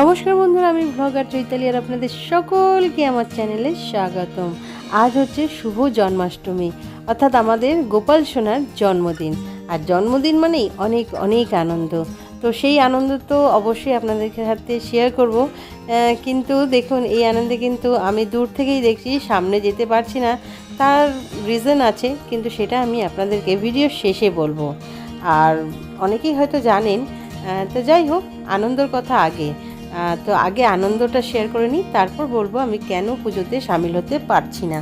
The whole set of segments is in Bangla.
নমস্কার বন্ধুরা, আমি ব্লগার চৈতালি আর আপনাদের সকলকে আমার চ্যানেলে স্বাগতম। আজ হচ্ছে শুভ জন্মাষ্টমী, অর্থাৎ আমাদের গোপাল সোনার জন্মদিন। আর জন্মদিন মানেই অনেক অনেক আনন্দ। তো সেই আনন্দ তো অবশ্যই আপনাদের সাথে শেয়ার করব। কিন্তু দেখুন, এই আনন্দে কিন্তু আমি দূর থেকেই দেখছি, সামনে যেতে পারছি না। তার রিজন আছে, কিন্তু সেটা আমি আপনাদেরকে ভিডিও শেষে বলব। আর অনেকেই হয়তো জানেন তো যাই হোক, আনন্দর কথা আগে। তো আগে আনন্দটা শেয়ার করে নিই, তারপর বলব আমি কেন পুজোতে সামিল হতে পারছি না।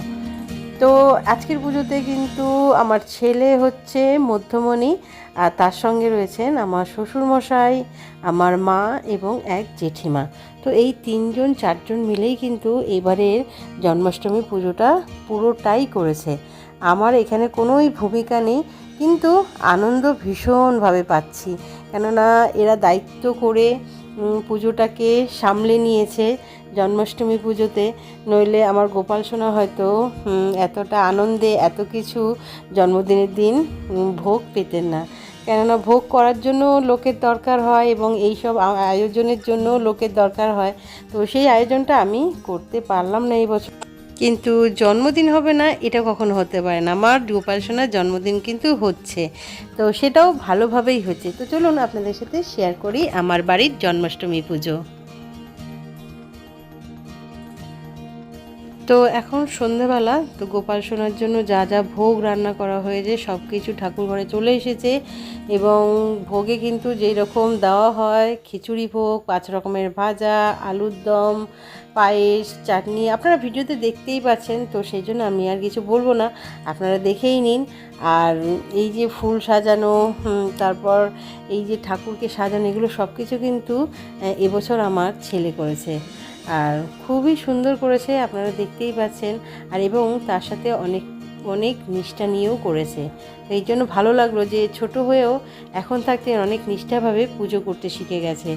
তো আজকের পুজোতে কিন্তু আমার ছেলে হচ্ছে মধ্যমণি, আর তার সঙ্গে রয়েছেন আমার শ্বশুরমশাই, আমার মা এবং এক জেঠিমা। তো এই তিনজন, চারজন মিলেই কিন্তু এবারের জন্মাষ্টমী পুজোটা পুরোটাই করেছে। আমার এখানে কোনোই ভূমিকা নেই, কিন্তু আনন্দ ভীষণভাবে পাচ্ছি। কেননা এরা দায়িত্ব করে পুজোটাকে সামলে নিয়েছে জন্মাষ্টমী পুজোতে। নইলে আমার গোপাল সোনা হয়তো এতটা আনন্দে এত কিছু জন্মদিনের দিন ভোগ পেতেন না। কেননা ভোগ করার জন্য লোকের দরকার হয় এবং এই সব আয়োজনের জন্য লোকের দরকার হয়। তো সেই আয়োজনটা আমি করতে পারলাম না এই বছর। কিন্তু জন্মদিন হবে না, এটা কখনো হতে পারে না। আমার গোপাল জন্মদিন কিন্তু হচ্ছে। তো সেটাও ভালোভাবেই হচ্ছে। তো চলুন আপনাদের সাথে শেয়ার করি আমার বাড়ির জন্মাষ্টমী পুজো। তো এখন সন্ধেবেলা, তো গোপাল সোনার জন্য যা যা ভোগ রান্না করা হয়েছে সব কিছু ঠাকুর ঘরে চলে এসেছে এবং ভোগে কিন্তু যেই রকম দেওয়া হয়, খিচুড়ি ভোগ, পাঁচ রকমের ভাজা, আলুর দম, পায়েস, চাটনি, আপনারা ভিডিওতে দেখতেই পাচ্ছেন, তো সেই জন্য আমি আর কিছু বলব না, আপনারা দেখেই নিন। আর এই যে ফুল সাজানো তারপর এই যে ঠাকুরকে সাজানো, এগুলো সব কিছু কিন্তু এবছর আমার ছেলে করেছে। আর খুবই সুন্দর করেছে, আপনারা দেখতেই পাচ্ছেন। আর এবং তার সাথে অনেক অনেক নিষ্ঠা নিয়েও করেছে। তো এই জন্য ভালো লাগল যে ছোট হয়েও এখন থাকতে অনেক নিষ্ঠাভাবে পুজো করতে শিখে গেছে।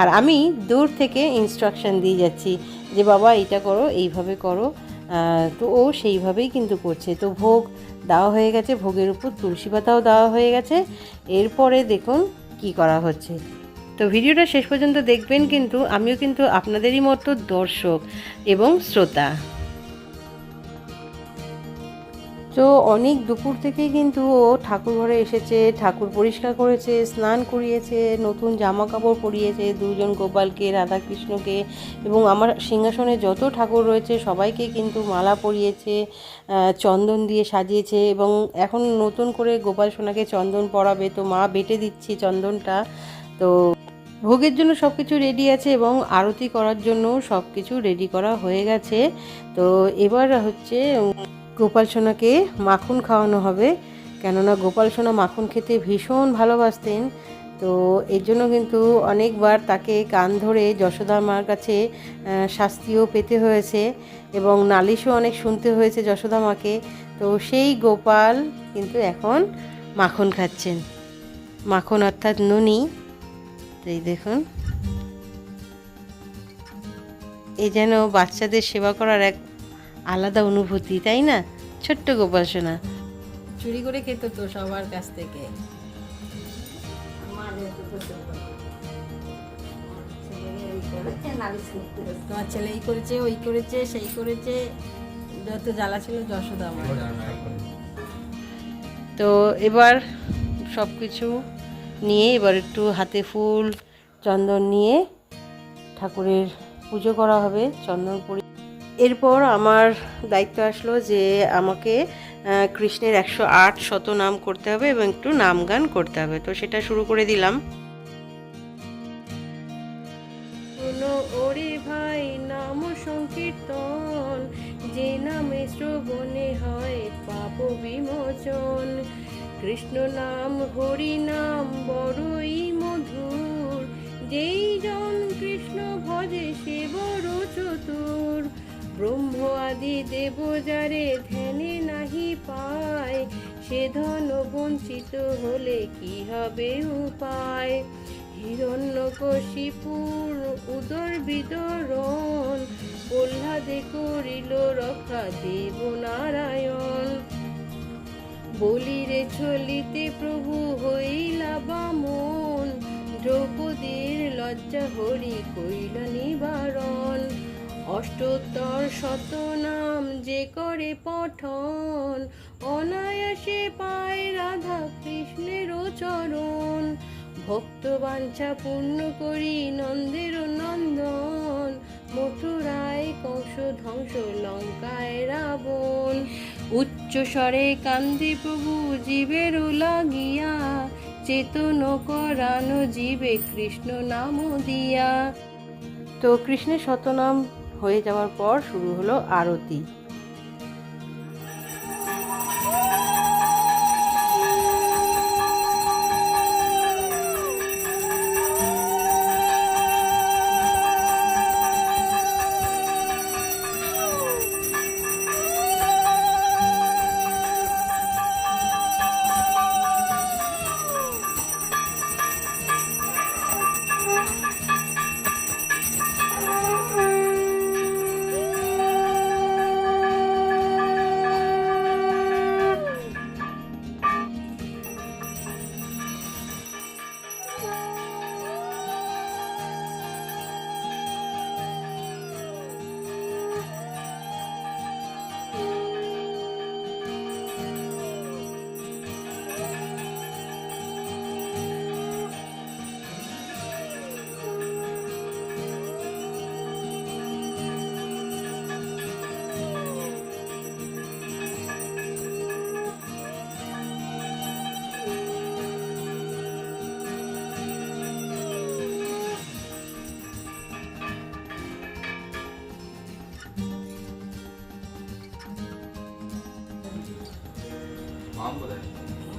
আর আমি দূর থেকে ইনস্ট্রাকশন দিয়ে যাচ্ছি যে, বাবা, এইটা করো, এইভাবে করো। তো ও সেইভাবেই কিন্তু করছে। তো ভোগ দেওয়া হয়ে গেছে, ভোগের উপর তুলসী পাতাও দেওয়া হয়ে গেছে। এরপরে দেখুন কি করা হচ্ছে। তো ভিডিওটা শেষ পর্যন্ত দেখবেন কিন্তু আমিও কিন্তু আপনাদেরই মতো দর্শক এবং শ্রোতা। তো অনেক দুপুর থেকেই কিন্তু ও ঠাকুর ঘরে এসেছে, ঠাকুর পরিষ্কার করেছে, স্নান করিয়েছে, নতুন জামা কাপড় পরিয়েছে দুজন গোপালকে, রাধাকৃষ্ণকে এবং আমার সিংহাসনে যত ঠাকুর রয়েছে সবাইকে কিন্তু মালা পরিয়েছে চন্দন দিয়ে সাজিয়েছে এবং এখন নতুন করে গোপাল সোনাকে চন্দন পরাবে। তো মা বেটে দিচ্ছি চন্দনটা। তো ভোগের জন্য সব কিছু রেডি আছে এবং আরতি করার জন্য সব কিছু রেডি করা হয়ে গেছে। তো এবার হচ্ছে গোপাল সোনাকে মাখন খাওয়ানো হবে। কেননা গোপাল সোনা মাখন খেতে ভীষণ ভালোবাসতেন। তো এর জন্য কিন্তু অনেকবার তাকে কান ধরে যশোদা মার কাছে শাস্তিও পেতে হয়েছে এবং নালিশও অনেক শুনতে হয়েছে যশোদা মাকে। তো সেই গোপাল কিন্তু এখন মাখন খাচ্ছেন। মাখন অর্থাৎ নুনি। এই দেখুন। এই যেন বাচ্চাদের সেবা করার এক আলাদা অনুভূতি তাই না? ছোট্ট গোপাল সোনা। চুরি করে খেত তো সবার কাছ থেকে। তোমার ছেলে এই করেছে ওই করেছে সেই করেছে। যত জ্বালা ছিল যশোদা আমার। তো এবার সব কিছু নিয়ে এবার একটু হাতে ফুল, চন্দন নিয়ে ঠাকুরের পুজো করা হবে, চন্দন পরি। এরপর আমার দায়িত্ব আসলো যে আমাকে কৃষ্ণের একশো আট শত নাম করতে হবে এবং একটু নাম গান করতে হবে। তো সেটা শুরু করে দিলাম। ওরে ভাই, নাম সংকীর্তন। যে নামে শ্রবণে হয় পাপ বিমোচন। কৃষ্ণ নাম, হরি নাম, বড়ই মধুর। যেই জন কৃষ্ণ ভজে সে বড় চতুর। ব্রহ্ম আদি দেব যারে ধ্যানে নাহি পায়, সে ধন বঞ্চিত হলে কি হবে উপায়? হিরণ্যকশিপুর উদর বিদরণ, প্রহ্লাদে করিল রক্ষা দেব নারায়ণ। বলিরে চলিতে প্রভু হইলা বামন। দ্রৌপদীর লজ্জা হরি হইল নিবারণ। অষ্টোত্তর শতনাম যে করে পঠন, অনায়াসে পায় রাধা কৃষ্ণের চরণ। ভক্ত বাঞ্ছা পূর্ণ করি নন্দের নন্দন, মথুরায় কংস ধ্বংস লঙ্কায় রাবণ। উচ্চ স্বরে কান্দি প্রভু জীবের লাগিয়া, চেতন করান জীবে কৃষ্ণ নাম দিয়া। তো কৃষ্ণের শতনাম হয়ে যাওয়ার পর শুরু হলো আরতি।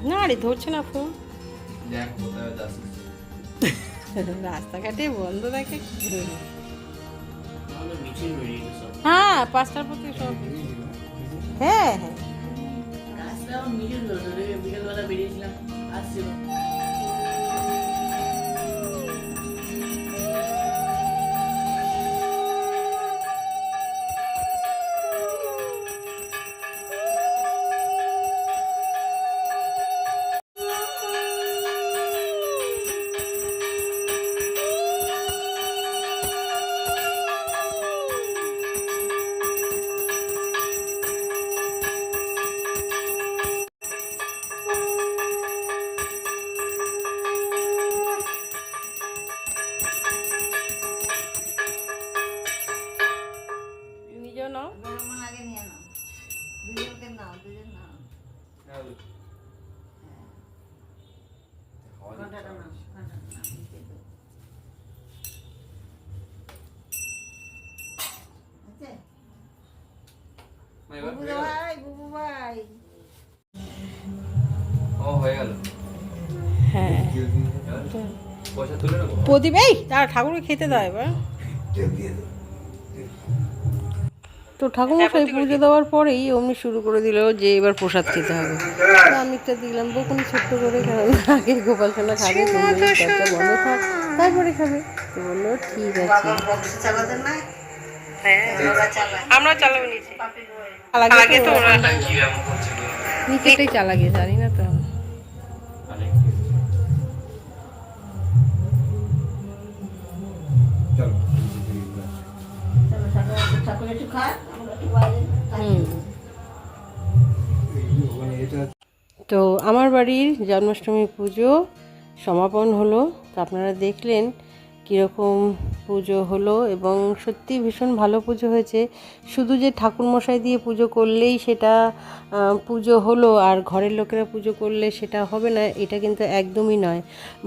না রে ধরছে না ফোন রাস্তাঘাটে বন্ধ থাকে কি হ্যাঁ পাঁচটার প্রতি সব। হ্যাঁ হ্যাঁ। বিকেলবেলা বেরিয়েছিলাম আসছিল। ও হয়ে গেল। হ্যাঁ। পয়সা তুলে নেব। প্রদীপ এই তারা ঠাকুরকে খেতে দাও এবার। তো ঠাকুরমশাই পুজো দেওয়ার পরেই অমনি শুরু করে দিল যে এবার প্রসাদ খেতে হবে। তো আমি একটা দিলাম বকুনি ছোট্ট করে কারণ আগে গোপাল সোনা খাবে দরজা বন্ধ থাক তারপরে খাবে। তো বলল ঠিক আছে। হ্যাঁ। আমরা চালাবো নিচে। চালাগে তো নিচেটাই চালাগে জানি না তো। তো আমার বাড়ির জন্মাষ্টমী পুজো সমাপন হলো। তো আপনারা দেখলেন কীরকম পুজো হলো এবং সত্যি ভীষণ ভালো পুজো হয়েছে। শুধু যে ঠাকুরমশাই দিয়ে পুজো করলেই সেটা পুজো হলো আর ঘরের লোকেরা পুজো করলে সেটা হবে না, এটা কিন্তু একদমই নয়।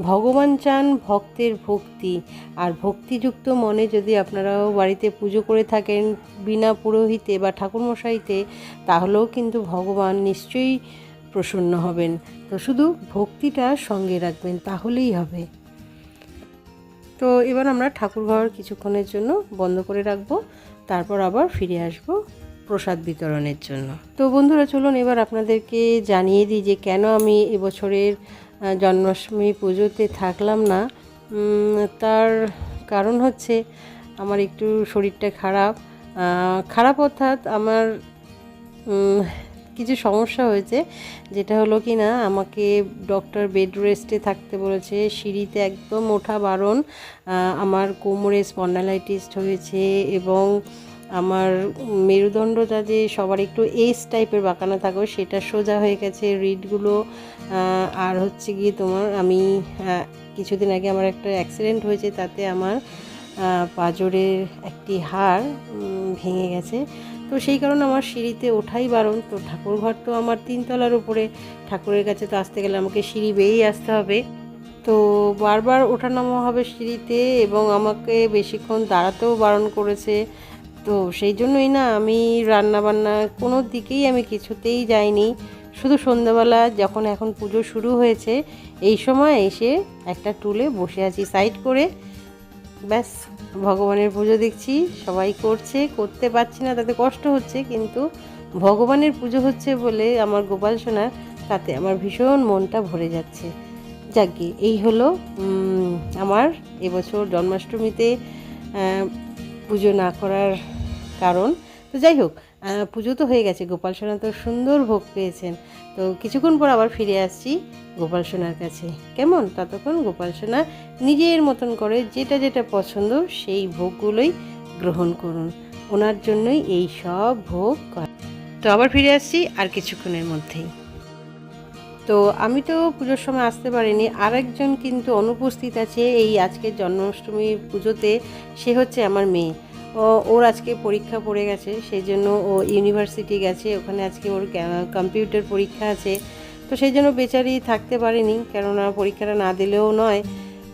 ভগবান চান ভক্তের ভক্তি, আর ভক্তিযুক্ত মনে যদি আপনারাও বাড়িতে পুজো করে থাকেন বিনা পুরোহিতে বা ঠাকুরমশাইতে, তাহলেও কিন্তু ভগবান নিশ্চয়ই প্রসন্ন হবেন। তো শুধু ভক্তিটা সঙ্গে রাখবেন, তাহলেই হবে। তো এবার আমরা ঠাকুরঘর কিছুক্ষণের জন্য বন্ধ করে রাখব। তারপর আবার ফিরে আসব প্রসাদ বিতরণের জন্য। তো বন্ধুরা, চলুন এবার আপনাদেরকে জানিয়ে দিই যে কেন আমি এবছরের জন্মাষ্টমী পুজোতে থাকলাম না। তার কারণ হচ্ছে আমার একটু শরীরটা খারাপ। খারাপ অর্থাৎ আমার কিছু সমস্যা হয়েছে, যেটা হলো কি না, আমাকে ডক্টর বেড রেস্টে থাকতে বলেছে, সিঁড়িতে একদম ওঠা বারণ আমার কোমরে স্পন্ডালাইটিস হয়েছে এবং আমার মেরুদণ্ডটা যে সবার একটু এস টাইপের বাঁকানো থাকো, সেটা সোজা হয়ে গেছে রিডগুলো আর হচ্ছে গিয়ে তোমার আমি কিছুদিন আগে আমার একটা অ্যাক্সিডেন্ট হয়েছে, তাতে আমার পাঁজরের একটি হাড় ভেঙে গেছে। তো সেই কারণে আমার সিঁড়িতে ওঠাই বারণ। তো ঠাকুর ঘর তো আমার তিনতলার উপরে। ঠাকুরের কাছে তো আসতে গেলে আমাকে সিঁড়ি বেয়েই আসতে হবে। তো বারবার ওঠা ওঠানামা হবে সিঁড়িতে এবং আমাকে বেশিক্ষণ দাঁড়াতেও বারণ করেছে। তো সেই জন্যই না আমি রান্না বান্না কোনো দিকেই আমি কিছুতেই যাইনি। শুধু সন্ধ্যাবেলা যখন এখন পুজো শুরু হয়েছে, এই সময় এসে একটা টুলে বসে আছি সাইড করে। ব্যাস, ভগবানের পুজো দেখছি, সবাই করছে, করতে পারছি না, তাতে কষ্ট হচ্ছে, কিন্তু ভগবানের পুজো হচ্ছে বলে আমার গোপাল সোনার তাতে আমার ভীষণ মনটা ভরে যাচ্ছে। যাকে এই হলো আমার এবছর জন্মাষ্টমীতে পুজো না করার কারণ। তো যাই হোক পুজো তো হয়ে গেছে, গোপাল সোনা তো সুন্দর ভোগ পেয়েছেন। তো কিছুক্ষণ পর আবার ফিরে আসছি গোপাল সোনার কাছে। কেমন? ততক্ষণ গোপাল সোনা নিজের মতন করে যেটা যেটা পছন্দ সেই ভোগগুলোই গ্রহণ করুন। ওনার জন্যই এই সব ভোগ করা। তো আবার ফিরে আসছি আর কিছুক্ষণের মধ্যেই। তো আমি তো পুজোর সময় আসতে পারিনি, আরেকজন কিন্তু অনুপস্থিত আছে এই আজকের জন্মাষ্টমী পুজোতে, সে হচ্ছে আমার মেয়ে। ও, ওর আজকে পরীক্ষা পড়ে গেছে, সেই জন্য ও ইউনিভার্সিটি গেছে, ওখানে আজকে ওর কম্পিউটার পরীক্ষা আছে। তো সেই জন্য বেচারি থাকতে পারেনি, কেননা পরীক্ষাটা না দিলেও নয়,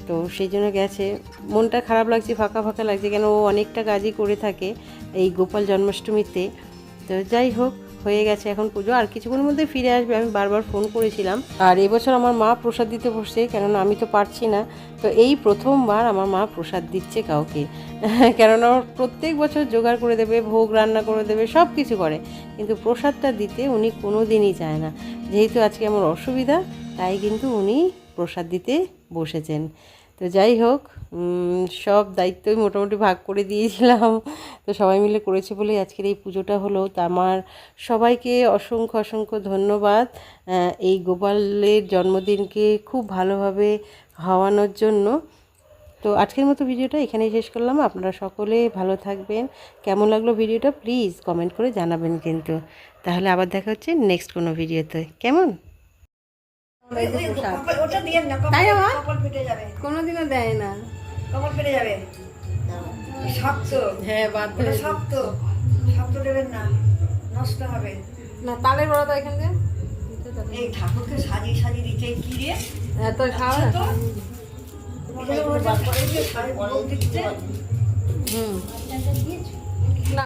তো সেই জন্য গেছে। মনটা খারাপ লাগছে, ফাঁকা ফাঁকা লাগছে, কেন ও অনেকটা কাজই করে থাকে এই গোপাল জন্মাষ্টমীতে। তো যাই হোক হয়ে গেছে এখন পুজো, আর কিছুক্ষণের মধ্যে ফিরে আসবে। আমি বারবার ফোন করেছিলাম। আর এবছর আমার মা প্রসাদ দিতে বসছে, কেননা আমি তো পারছি না। তো এই প্রথমবার আমার মা প্রসাদ দিচ্ছে কাউকে। কেননা প্রত্যেক বছর জোগাড় করে দেবে, ভোগ রান্না করে দেবে, সব কিছু করে। কিন্তু প্রসাদটা দিতে উনি কোনো দিনই চায় না। যেহেতু আজকে আমার অসুবিধা, তাই কিন্তু উনি প্রসাদ দিতে বসেছেন। তো যাই হোক সব দায়িত্বই মোটামুটি ভাগ করে দিয়েছিলাম। তো সবাই মিলে করেছে বলেই আজকের এই পুজোটা হলো। তা আমার সবাইকে অসংখ্য অসংখ্য ধন্যবাদ। এই গোপালের জন্মদিনকে খুব ভালোভাবে হওয়ানোর জন্য। তো আজকের মতো ভিডিওটা এখানেই শেষ করলাম। আপনারা সকলে ভালো থাকবেন। কেমন লাগল ভিডিওটা প্লিজ কমেন্ট করে জানাবেন কিন্তু। তাহলে আবার দেখা হচ্ছে নেক্সট কোনো ভিডিওতে। কেমন? ওটা দিয়ে না তাই আমার? কপাল ফেটে যাবে কোনোদিনও দেয় না কপাল ফেটে যাবে শক্ত হ্যাঁ বাদ শক্ত শক্ত দেবেন না নষ্ট হবে না তালের বড় তো এখান এই ঠাকুরকে সাজিয়ে সাজিয়ে এই কি রে এত খাওয়া তো মনে হুম